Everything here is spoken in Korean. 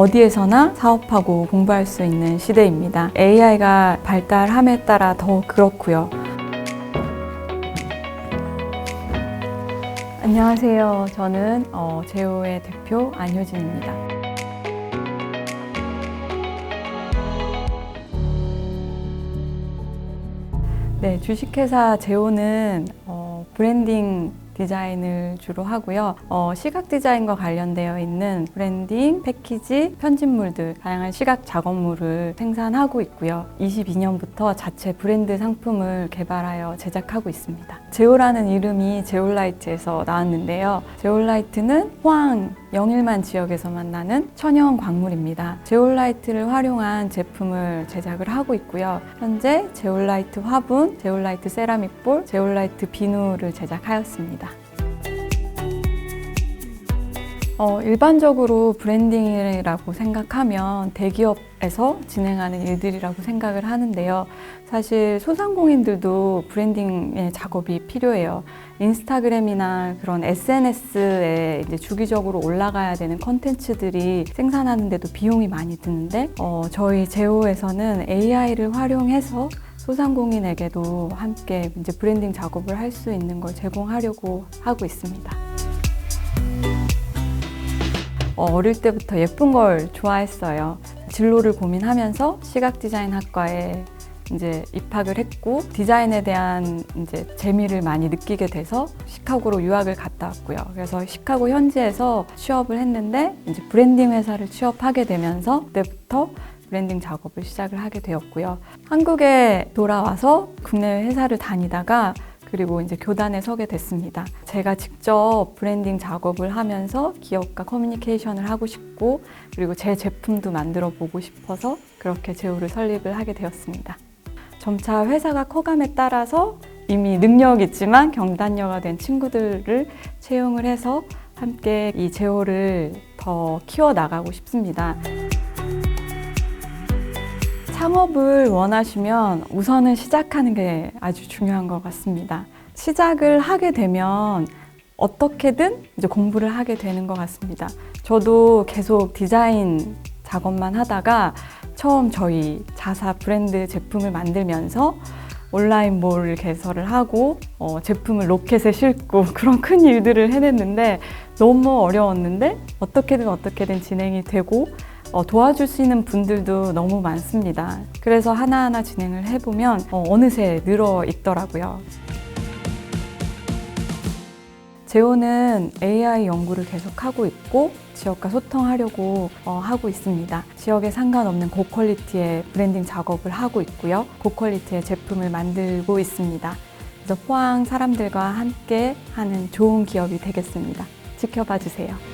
어디에서나 사업하고 공부할 수 있는 시대입니다. AI가 발달함에 따라 더 그렇고요. 안녕하세요. 저는 어, 제오의 대표 안효진입니다. 네, 주식회사 제오는 어, 브랜딩 디자인을 주로 하고요. 어, 시각 디자인과 관련되어 있는 브랜딩, 패키지, 편집물들, 다양한 시각 작업물을 생산하고 있고요. 22년부터 자체 브랜드 상품을 개발하여 제작하고 있습니다. 제오라는 이름이 제올라이트에서 나왔는데요. 제올라이트는 포항 영일만 지역에서만 나는 천연 광물입니다. 제올라이트를 활용한 제품을 제작을 하고 있고요. 현재 제올라이트 화분, 제올라이트 세라믹볼, 제올라이트 비누를 제작하였습니다. 어, 일반적으로 브랜딩이라고 생각하면 대기업에서 진행하는 일들이라고 생각을 하는데요. 사실 소상공인들도 브랜딩의 작업이 필요해요. 인스타그램이나 그런 SNS에 이제 주기적으로 올라가야 되는 컨텐츠들이 생산하는데도 비용이 많이 드는데, 어, 저희 제오에서는 AI를 활용해서 소상공인에게도 함께 이제 브랜딩 작업을 할 수 있는 걸 제공하려고 하고 있습니다. 어, 어릴 때부터 예쁜 걸 좋아했어요. 진로를 고민하면서 시각 디자인 학과에 이제 입학을 했고 디자인에 대한 이제 재미를 많이 느끼게 돼서 시카고로 유학을 갔다 왔고요. 그래서 시카고 현지에서 취업을 했는데 이제 브랜딩 회사를 취업하게 되면서 그때부터 브랜딩 작업을 시작을 하게 되었고요. 한국에 돌아와서 국내 회사를 다니다가 그리고 이제 교단에 서게 됐습니다. 제가 직접 브랜딩 작업을 하면서 기업과 커뮤니케이션을 하고 싶고 그리고 제 제품도 만들어 보고 싶어서 그렇게 제오를 설립을 하게 되었습니다. 점차 회사가 커감에 따라서 이미 능력 있지만 경단녀가 된 친구들을 채용을 해서 함께 이 제오를 더 키워 나가고 싶습니다. 창업을 원하시면 우선은 시작하는 게 아주 중요한 것 같습니다. 시작을 하게 되면 어떻게든 이제 공부를 하게 되는 것 같습니다. 저도 계속 디자인 작업만 하다가 처음 저희 자사 브랜드 제품을 만들면서 온라인 몰 개설을 하고 어, 제품을 로켓에 싣고 그런 큰 일들을 해냈는데 너무 어려웠는데 어떻게든 어떻게든 진행이 되고 어, 있는 분들도 너무 많습니다. 그래서 하나하나 진행을 해보면 어, 어느새 늘어 있더라고요. 제오는 AI 연구를 계속하고 있고 지역과 소통하려고 어, 하고 있습니다. 지역에 상관없는 고퀄리티의 브랜딩 작업을 하고 있고요. 고퀄리티의 제품을 만들고 있습니다. 그래서 포항 사람들과 함께 하는 좋은 기업이 되겠습니다. 지켜봐 주세요.